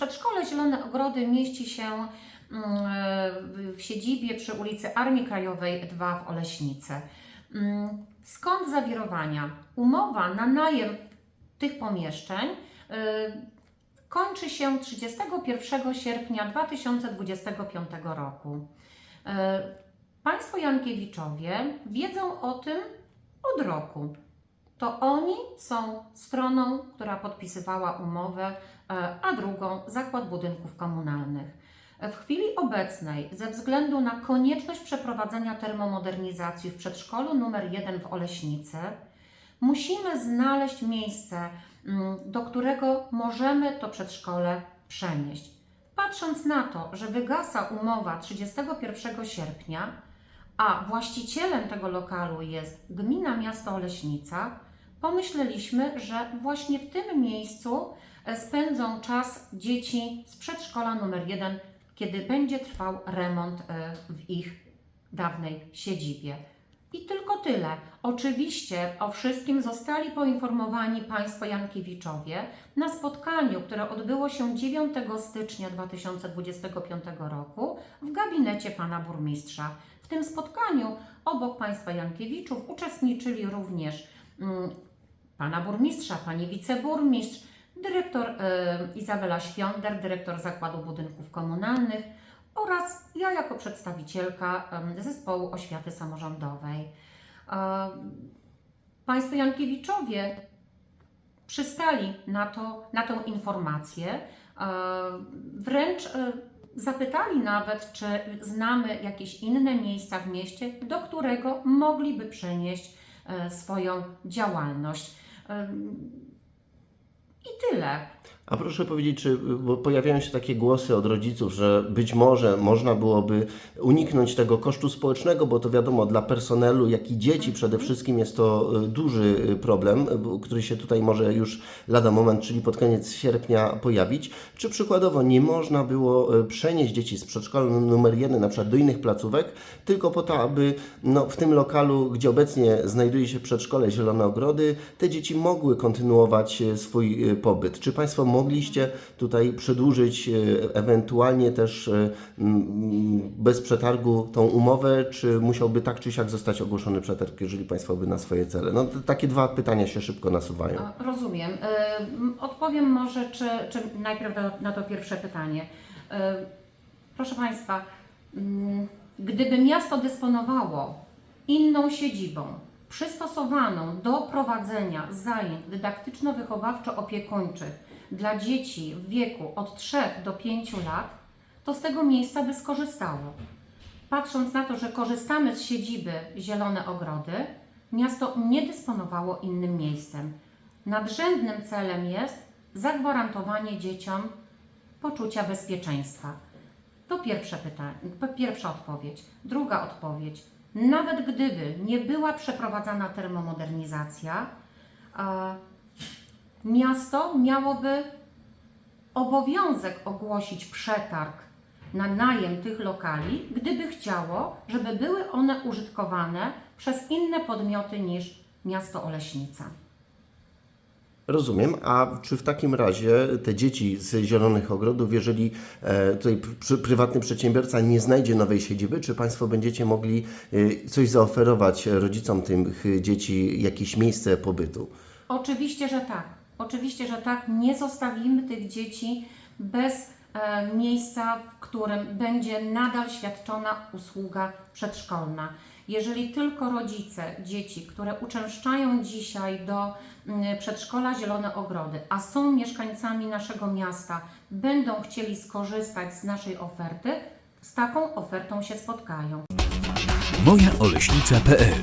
Przedszkole Zielone Ogrody mieści się mm, w- w siedzibie przy ulicy Armii Krajowej 2 w Oleśnicy. Mm, Skąd zawirowania? Umowa na najem tych pomieszczeń y, kończy się 31 sierpnia 2025 roku. Y, Państwo Jankiewiczowie wiedzą o tym od roku. To oni są stroną, która podpisywała umowę, e, a drugą Zakład Budynków Komunalnych. W chwili obecnej, ze względu na konieczność przeprowadzenia termomodernizacji w przedszkolu numer 1 w Oleśnicy, musimy znaleźć miejsce, mm, do którego możemy to przedszkole przenieść. Patrząc na to, że wygasa umowa 31 sierpnia, a właścicielem tego lokalu jest gmina miasto Oleśnica, pomyśleliśmy, że właśnie w tym miejscu e, spędzą czas dzieci z przedszkola numer 1, kiedy będzie trwał remont e, w ich dawnej siedzibie. I tylko tyle. Oczywiście o wszystkim zostali poinformowani Państwo Jankiewiczowie na spotkaniu, które odbyło się 9 stycznia 2025 roku w gabinecie Pana Burmistrza. W tym spotkaniu obok Państwa Jankiewiczów uczestniczyli również mm, Pana Burmistrza, Pani Wiceburmistrz, dyrektor e, Izabela Świąder, dyrektor Zakładu Budynków Komunalnych oraz ja jako przedstawicielka em, Zespołu Oświaty Samorządowej. E, Państwo Jankiewiczowie przystali na, to, na tę informację, wręcz zapytali nawet, czy znamy jakieś inne miejsca w mieście, do którego mogliby przenieść swoją działalność. I tyle. A proszę powiedzieć, czy bo pojawiają się takie głosy od rodziców, że być może można byłoby uniknąć tego kosztu społecznego, bo to wiadomo, dla personelu, jak i dzieci przede wszystkim jest to y, duży y, problem, y, który się tutaj może już lada moment, czyli pod koniec sierpnia pojawić. Czy przykładowo nie można było przenieść dzieci z przedszkola numer jeden na przykład do innych placówek, tylko po to, aby no, w tym lokalu, gdzie obecnie znajduje się przedszkole Zielone Ogrody, te dzieci mogły kontynuować swój pobyt. Czy Państwo mogliście tutaj przedłużyć e, ewentualnie też e, bez przetargu tą umowę, czy musiałby tak czy siak zostać ogłoszony przetarg, jeżeli Państwo by na swoje cele? No takie dwa pytania się szybko nasuwają. Rozumiem. M, Odpowiem może, czy, czy najpierw na, to pierwsze pytanie. Proszę Państwa, gdyby miasto dysponowało inną siedzibą, przystosowaną do prowadzenia zajęć dydaktyczno-wychowawczo-opiekuńczych dla dzieci w wieku od 3 do 5 lat, to z tego miejsca by skorzystało. Patrząc na to, że korzystamy z siedziby Zielone Ogrody, miasto nie dysponowało innym miejscem. Nadrzędnym celem jest zagwarantowanie dzieciom poczucia bezpieczeństwa. To pierwsze pytanie, pierwsza odpowiedź. Druga odpowiedź. Nawet gdyby nie była przeprowadzana termomodernizacja, miasto miałoby obowiązek ogłosić przetarg na najem tych lokali, gdyby chciało, żeby były one użytkowane przez inne podmioty niż miasto Oleśnica. Rozumiem. A czy w takim razie te dzieci z Zielonych Ogrodów, jeżeli e, tutaj pr- prywatny przedsiębiorca nie znajdzie nowej siedziby, czy Państwo będziecie mogli e, coś zaoferować rodzicom tych dzieci, jakieś miejsce pobytu? Oczywiście, że tak. Oczywiście, że tak. Nie zostawimy tych dzieci bez e, miejsca, w którym będzie nadal świadczona usługa przedszkolna. Jeżeli tylko rodzice dzieci, które uczęszczają dzisiaj do mm, przedszkola Zielone Ogrody, a są mieszkańcami naszego miasta, będą chcieli skorzystać z naszej oferty, z taką ofertą się spotkają. mojaoleśnica.pl